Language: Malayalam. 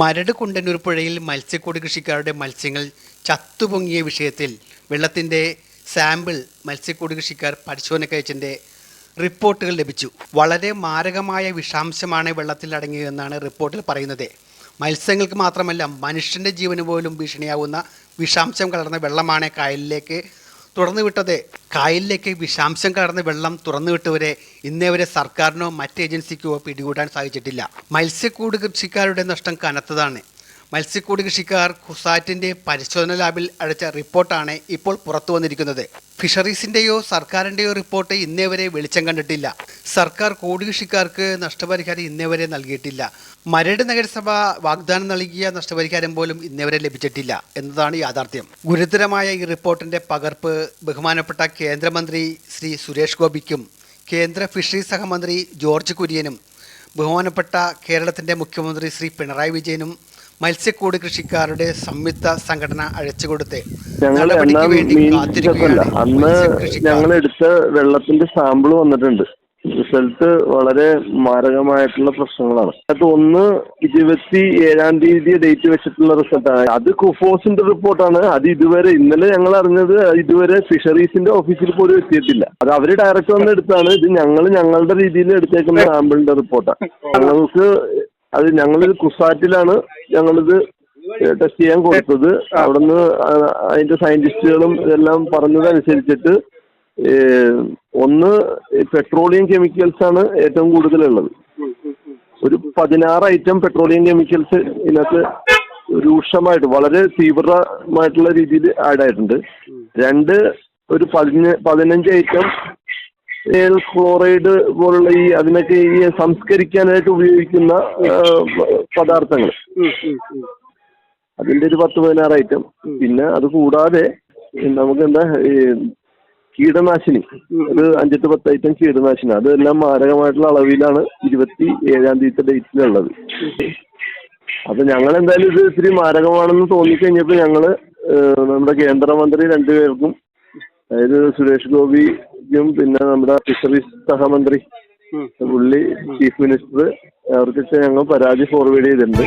മരട് കുണ്ടന്നൂർ പുഴയിൽ മത്സ്യക്കോട് കൃഷിക്കാരുടെ മത്സ്യങ്ങൾ ചത്തുപൊങ്ങിയ വിഷയത്തിൽ വെള്ളത്തിന്റെ സാമ്പിൾ മത്സ്യക്കോട് കൃഷിക്കാർ പരിശോധനക്കയച്ചതിന്റെ റിപ്പോർട്ടുകൾ ലഭിച്ചു. വളരെ മാരകമായ വിഷാംശമാണ് വെള്ളത്തിൽ അടങ്ങിയതെന്നാണ് റിപ്പോർട്ടിൽ പറയുന്നത്. മത്സ്യങ്ങൾക്ക് മാത്രമല്ല മനുഷ്യന്റെ ജീവന് പോലും ഭീഷണിയാവുന്ന വിഷാംശം കലർന്ന വെള്ളമാണ് കായലിലേക്ക് തുറന്നു വിട്ടത് കായലിലേക്ക് വിഷാംശം കടന്ന് വെള്ളം തുറന്നു വിട്ടവരെ ഇന്നേ വരെ സർക്കാരിനോ മറ്റ് ഏജൻസിക്കോ പിടികൂടാൻ സാധിച്ചിട്ടില്ല. മത്സ്യക്കൂട് കൃഷിക്കാരുടെ നഷ്ടം കനത്തതാണ്. മത്സ്യക്കൂട് കൃഷിക്കാർ കുസാറ്റിന്റെ പരിശോധന ലാബിൽ അടച്ച റിപ്പോർട്ടാണ് ഇപ്പോൾ പുറത്തു വന്നിരിക്കുന്നത്. ഫിഷറീസിന്റെയോ സർക്കാരിന്റെയോ റിപ്പോർട്ട് ഇന്നേ വരെ വെളിച്ചം കണ്ടിട്ടില്ല. സർക്കാർ കൂട് കൃഷിക്കാർക്ക് നഷ്ടപരിഹാരം ഇന്നേ വരെ നൽകിയിട്ടില്ല. മരട് നഗരസഭ വാഗ്ദാനം നൽകിയ നഷ്ടപരിഹാരം പോലും ഇന്നേ വരെ ലഭിച്ചിട്ടില്ല എന്നതാണ് യാഥാർത്ഥ്യം. ഗുരുതരമായ ഈ റിപ്പോർട്ടിന്റെ പകർപ്പ് ബഹുമാനപ്പെട്ട കേന്ദ്രമന്ത്രി ശ്രീ സുരേഷ് ഗോപിക്കും കേന്ദ്ര ഫിഷറീസ് സഹമന്ത്രി ജോർജ് കുര്യനും ബഹുമാനപ്പെട്ട കേരളത്തിന്റെ മുഖ്യമന്ത്രി ശ്രീ പിണറായി വിജയനും മത്സ്യക്കൂട് കൃഷിക്കാരുടെ സംയുക്ത സംഘടന അഴച്ചുകൊടുത്ത് നടപടിക്ക് വേണ്ടി കാത്തിരിക്കുകയാണ് അന്ന് മത്സ്യകൃഷിക്കാർ. ഞങ്ങൾ എടുത്ത വെള്ളത്തിന്റെ സാമ്പിൾ വന്നിട്ടുണ്ട്. റിസൾട്ട് വളരെ മാരകമായിട്ടുള്ള പ്രശ്നങ്ങളാണ്. അത് ഒന്ന് ഇരുപത്തി ഏഴാം തീയതി ഡേറ്റ് വെച്ചിട്ടുള്ള റിസൾട്ടാണ്. അത് കുഫോസിന്റെ റിപ്പോർട്ടാണ്. അത് ഇതുവരെ ഇന്നലെ ഞങ്ങൾ അറിഞ്ഞത് ഇതുവരെ ഫിഷറീസിന്റെ ഓഫീസിൽ പോലും എത്തിയിട്ടില്ല. അത് അവർ ഡയറക്റ്റ് വന്ന് എടുത്താണ്. ഇത് ഞങ്ങൾ ഞങ്ങളുടെ രീതിയിൽ എടുത്തേക്കുന്ന സാമ്പിളിന്റെ റിപ്പോർട്ടാണ്. ഞങ്ങൾക്ക് അത് ഞങ്ങൾ കുസാറ്റിലാണ്. ഞങ്ങളിത് ടെസ്റ്റ് ചെയ്യാൻ കൊടുത്തത്. അവിടുന്ന് അതിന്റെ സയന്റിസ്റ്റുകളും ഇതെല്ലാം പറഞ്ഞതനുസരിച്ചിട്ട് ഒന്ന് പെട്രോളിയം കെമിക്കൽസ് ആണ് ഏറ്റവും കൂടുതലുള്ളത്. ഒരു പതിനാറ് ഐറ്റം പെട്രോളിയം കെമിക്കൽസ് ഇതിനകത്ത് രൂക്ഷമായിട്ട് വളരെ തീവ്രമായിട്ടുള്ള രീതിയിൽ ആഡ് ആയിട്ടുണ്ട്. രണ്ട് ഒരു പതിന പതിനഞ്ച് ഐറ്റം ഏൽ ക്ലോറൈഡ് പോലുള്ള ഈ അതിനൊക്കെ ഈ സംസ്കരിക്കാനായിട്ട് ഉപയോഗിക്കുന്ന പദാർത്ഥങ്ങൾ. അതിന്റെ ഒരു പത്ത് പതിനാറ് ഐറ്റം പിന്നെ അത് കൂടാതെ നമുക്ക് എന്താ ഈ കീടനാശിനി. ഒരു അഞ്ചെട്ട് പത്ത് ഐറ്റം കീടനാശിനി. അതെല്ലാം മാരകമായിട്ടുള്ള അളവിലാണ് ഇരുപത്തി ഏഴാം തീയതി ഡേറ്റിലുള്ളത് അപ്പൊ ഞങ്ങൾ എന്തായാലും ഇത് ഇത്തിരി മാരകമാണെന്ന് തോന്നിക്കഴിഞ്ഞപ്പോൾ ഞങ്ങൾ നമ്മുടെ കേന്ദ്രമന്ത്രി രണ്ടുപേർക്കും അതായത് സുരേഷ് ഗോപിക്കും പിന്നെ നമ്മുടെ ഫിഷറീസ് സഹമന്ത്രി പുള്ളി ചീഫ് മിനിസ്റ്റർ അവർക്കൊക്കെ ഞങ്ങൾ പരാതി ഫോർവേഡ് ചെയ്തിട്ടുണ്ട്.